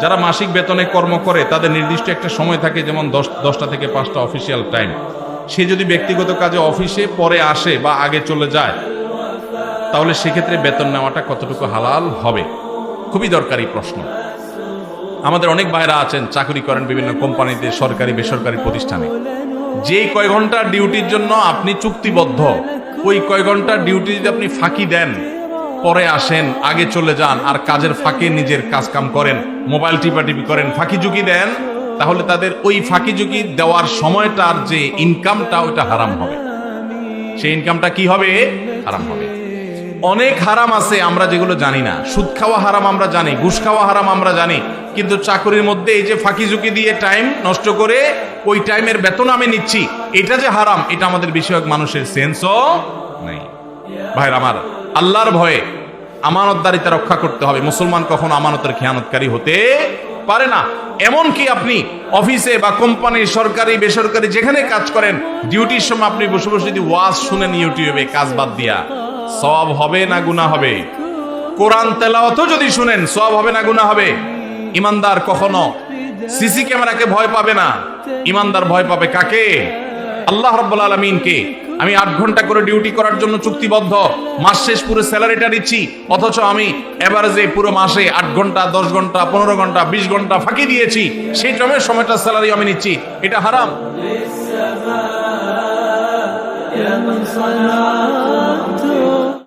যারা মাসিক বেতনে কর্ম করে, তাদের নির্দিষ্ট একটা সময় থাকে, যেমন দশ, দশটা থেকে পাঁচটা অফিসিয়াল টাইম সে যদি ব্যক্তিগত কাজে অফিসে পরে আসে বা আগে চলে যায়, তাহলে সেক্ষেত্রে বেতন নেওয়াটা কতটুকু হালাল হবে? খুবই দরকারি প্রশ্ন। আমাদের অনেক ভাইরা আছেন, চাকরি করেন বিভিন্ন কোম্পানিতে, সরকারি, বেসরকারি প্রতিষ্ঠানে। যেই কয় ঘণ্টা ডিউটির জন্য আপনি চুক্তিবদ্ধ ওই কয় ঘণ্টা ডিউটি যদি আপনি ফাঁকি দেন, পরে আসেন, আগে চলে যান, আর কাজের ফাঁকে নিজের কাজ কাম করেন, মোবাইল টিপাটিপি করেন, ফাঁকি ঝুঁকি দেন, তাহলে তাদের ওই ফাঁকি ঝুঁকি দেওয়ার সময়টার যে ইনকামটা ওইটা হারাম হবে। সেই ইনকামটা কি হবে? হারাম হবে। অনেক হারাম আছে, আমরা যেগুলো জানি না। সুদ খাওয়া হারাম আমরা জানি, ঘুষ খাওয়া হারাম আমরা জানি কিন্তু চাকরির মধ্যে এই যে ফাঁকি ঝুঁকি দিয়ে টাইম নষ্ট করে ওই টাইমের বেতন আমি নিচ্ছি, এটা যে হারাম, এটা আমাদের বিষয়ক মানুষের সেন্সও নেই। ভাইর আমার, আল্লাহর ভয়ে আমানতদারিতা রক্ষা করতে হবে। মুসলমান কখনো আমানতের খেয়ানতকারী হতে পারে না। এমনকি আপনি অফিসে বা কোম্পানি সরকারি, বেসরকারি যেখানে কাজ করেন, ডিউটির সময় আপনি বসে বসে যদি ওয়াজ শুনেন ইউটিউবে, কাজ বাদ দিয়া সব হবে না গুণা হবে। কোরআন তেলাওয়াতও যদি শুনেন সব হবে না গুণা হবে। ইমানদার কখনো সিসি ক্যামেরাকে ভয় পাবে না ইমানদার ভয় পাবে কাকে আল্লাহ রব্বুল আলমিনকে আমি আট ঘন্টা করে ডিউটি করার জন্য চুক্তিবদ্ধ মাস শেষ পুরো স্যালারিটা নিচ্ছি অথচ আমি এভারেজে পুরো মাসে আট ঘন্টা দশ ঘন্টা পনেরো ঘন্টা বিশ ঘন্টা ফাঁকি দিয়েছি সেই টাইমের সময়টা স্যালারি আমি নিচ্ছি এটা হারাম يا من صنعت